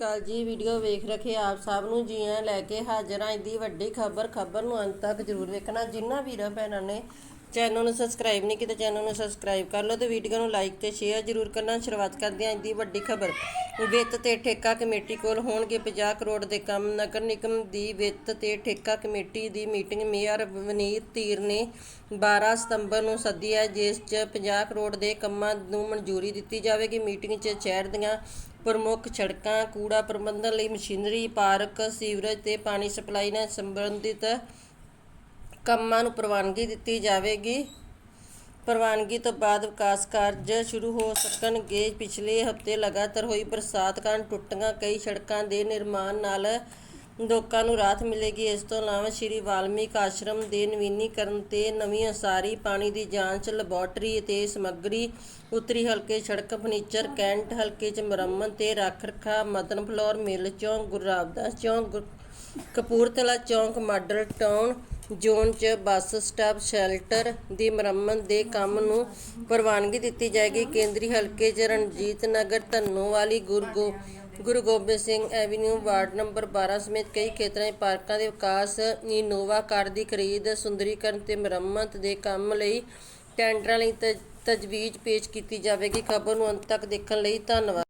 ਕਾਲ ਜੀ ਵੀਡੀਓ ਵੇਖ ਰਖੇ ਆਪ ਸਭ ਨੂੰ ਜੀਆਂ ਲੈ ਕੇ ਹਾਜ਼ਰ ਹਾਂ ਇਹਦੀ ਵੱਡੀ ਖਬਰ ਖਬਰ ਨੂੰ ਅੰਤ ਤੱਕ ਜ਼ਰੂਰ ਵੇਖਣਾ ਜਿਨ੍ਹਾਂ ਵੀਰਾਂ ਭੈਣਾਂ ਨੇ ਚੈਨਲ ਨੂੰ ਸਬਸਕ੍ਰਾਈਬ ਨਹੀਂ ਕੀਤਾ, ਚੈਨਲ ਨੂੰ ਸਬਸਕ੍ਰਾਈਬ ਕਰ ਲਓ ਤੇ ਵੀਡੀਓ ਨੂੰ ਲਾਈਕ ਤੇ ਸ਼ੇਅਰ ਜ਼ਰੂਰ ਕਰਨਾ। ਸ਼ੁਰੂਆਤ ਕਰਦੇ ਹਾਂ ਇਹਦੀ ਵੱਡੀ ਖਬਰ। ਵਿੱਤ ਤੇ ਠੇਕਾ ਕਮੇਟੀ ਕੋਲ ਹੋਣਗੇ 50 ਕਰੋੜ ਦੇ ਕੰਮ। ਨਗਰ ਨਿਗਮ ਦੀ ਵਿੱਤ ਤੇ ਠੇਕਾ ਕਮੇਟੀ ਦੀ ਮੀਟਿੰਗ ਮੇਅਰ ਵਨੀਤ ਧੀਰ ਨੇ 12 ਸਤੰਬਰ ਨੂੰ ਸੱਦੀ ਹੈ, ਜਿਸ 'ਚ 50 ਕਰੋੜ ਦੇ ਕੰਮਾਂ ਨੂੰ ਮਨਜ਼ੂਰੀ ਦਿੱਤੀ ਜਾਵੇਗੀ। ਮੀਟਿੰਗ 'ਚ ਸ਼ਹਿਰ ਦੀਆਂ ਪ੍ਰਮੁੱਖ ਸੜਕਾਂ, ਕੂੜਾ ਪ੍ਰਬੰਧਨ ਲਈ ਮਸ਼ੀਨਰੀ, ਪਾਰਕ, ਸੀਵਰੇਜ ਤੇ ਪਾਣੀ ਸਪਲਾਈ ਨਾਲ ਸੰਬੰਧਿਤ ਕੰਮਾਂ ਨੂੰ ਪ੍ਰਵਾਨਗੀ ਦਿੱਤੀ ਜਾਵੇਗੀ। ਪ੍ਰਵਾਨਗੀ ਤੋਂ ਬਾਅਦ ਵਿਕਾਸ ਕਾਰਜ ਸ਼ੁਰੂ ਹੋ ਸਕਣਗੇ। ਪਿਛਲੇ ਹਫ਼ਤੇ ਲਗਾਤਾਰ ਹੋਈ ਬਰਸਾਤ ਕਾਰਨ ਟੁੱਟੀਆਂ ਕਈ ਸੜਕਾਂ ਦੇ ਨਿਰਮਾਣ ਨਾਲ ਲੋਕਾਂ ਨੂੰ ਰਾਹਤ ਮਿਲੇਗੀ। ਇਸ ਤੋਂ ਇਲਾਵਾ ਸ਼੍ਰੀ ਵਾਲਮੀਕ ਆਸ਼ਰਮ ਦੇ ਨਵੀਨੀਕਰਨ ਤੇ ਨਵੀਂ ਅਸਾਰੀ ਪਾਣੀ ਦੀ ਜਾਂਚ, ਲੈਬੋਰਟਰੀ ਤੇ ਸਮੱਗਰੀ, ਉੱਤਰੀ ਹਲਕੇ ਸੜਕ ਫਰਨੀਚਰ, ਕੈਂਟ ਹਲਕੇ ਚ ਮੁਰੰਮਤ ਤੇ ਰੱਖ ਰਖਾ ਮਦਨ ਫਲੋਰ, ਮਿਲ ਚੌਂਕ, ਗੁਰੂ ਰਾਮਦਾਸ ਚੌਂਕ, ਕਪੂਰਥਲਾ ਚੌਂਕ, ਮਾਡਲ ਟਾਊਨ ਜ਼ੋਨ 'ਚ ਬੱਸ ਸਟਾਪ ਸ਼ੈਲਟਰ ਦੀ ਮੁਰੰਮਤ ਦੇ ਕੰਮ ਨੂੰ ਪ੍ਰਵਾਨਗੀ ਦਿੱਤੀ ਜਾਏਗੀ। ਕੇਂਦਰੀ ਹਲਕੇ 'ਚ Ranjit Nagar, Dhannowali ਗੁਰਗੋ Guru Gobind Singh avenue ward number 12 ਸਮੇਤ ਕਈ ਖੇਤਰਾਂ 'ਚ ਪਾਰਕਾਂ ਦੇ ਵਿਕਾਸ ਇਨੋਵਾ ਕਾਰ ਦੀ ਖਰੀਦ, ਸੁੰਦਰੀਕਰਨ ਤੇ ਮੁਰੰਮਤ ਦੇ ਕੰਮ ਲਈ ਟੈਂਡਰਾਂ ਲਈ ਤਜਵੀਜ਼ ਪੇਸ਼ ਕੀਤੀ ਜਾਵੇਗੀ। ਖਬਰ ਨੂੰ ਅੰਤ ਤੱਕ ਦੇਖਣ ਲਈ ਧੰਨਵਾਦ।